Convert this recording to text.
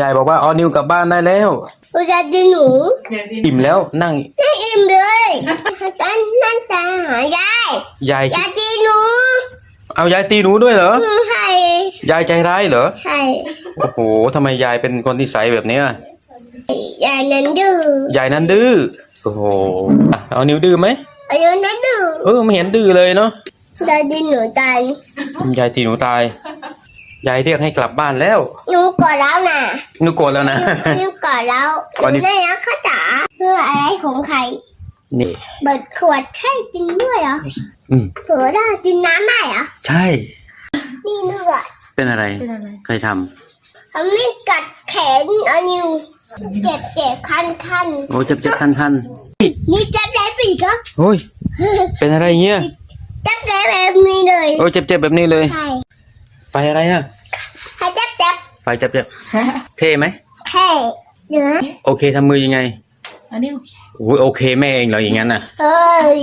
ยายบอกว่าเอานิวกลับบ้านได้แล้วกูจะกินหนูอยากกินอิ่มแล้วนั่งไม่อิ่มเลยกันนั่งตาหายายยายอยากกินหนูเอายายตีหนูด้วยเหรออืมใช่ยายใจร้ายเหรอ ใช่โอ้โหทำไมยายเป็นคนนิสัยแบบเนี้ยยายนั้นดื้อยายนั้นดื้อ โอ้โหอะเอานิวดื้อไหมอายุนั้นดื้อ เออไม่เห็นดื้อเลยเนาะจะกินหนูตายยายตีหนูตาย ยายเรียกให้กลับบ้านแล้ว หนูกอดแล้วนะหนูโกรธแล้วนะ หนูกอดแล้วหก่อนนี้นูได้นะข้าจ๋าเพื่ออะไรของใคร นี่ เบิดขวดใช่จริงด้วยเหรออืมเผื่อได้กินน้ำได้เหรอ ใช่ นี่เลือดเป็นอะไร เป็นอะไรใครททำให้กัดแขนอานิวเจ็บเจ็บคันคันำโอ้เจ็บเจ็บคันคันนี่จับได้ปีกเหรอโอ้ย เป็นอะไรเงี้ย จับได้แบบนี้เลย โอ้ยเจ็บเจ็บแบบนี้เลย ใช่ไฟ อะไรอะให้จับจับไฟเจ็บเจ็บเท่ไหมแค่เดี๋ยวนะโอเคทำมือยังไงอันนี้โอ้ยโอเคแม่เองเหรออย่างนั้นน่ะ เฮ้ย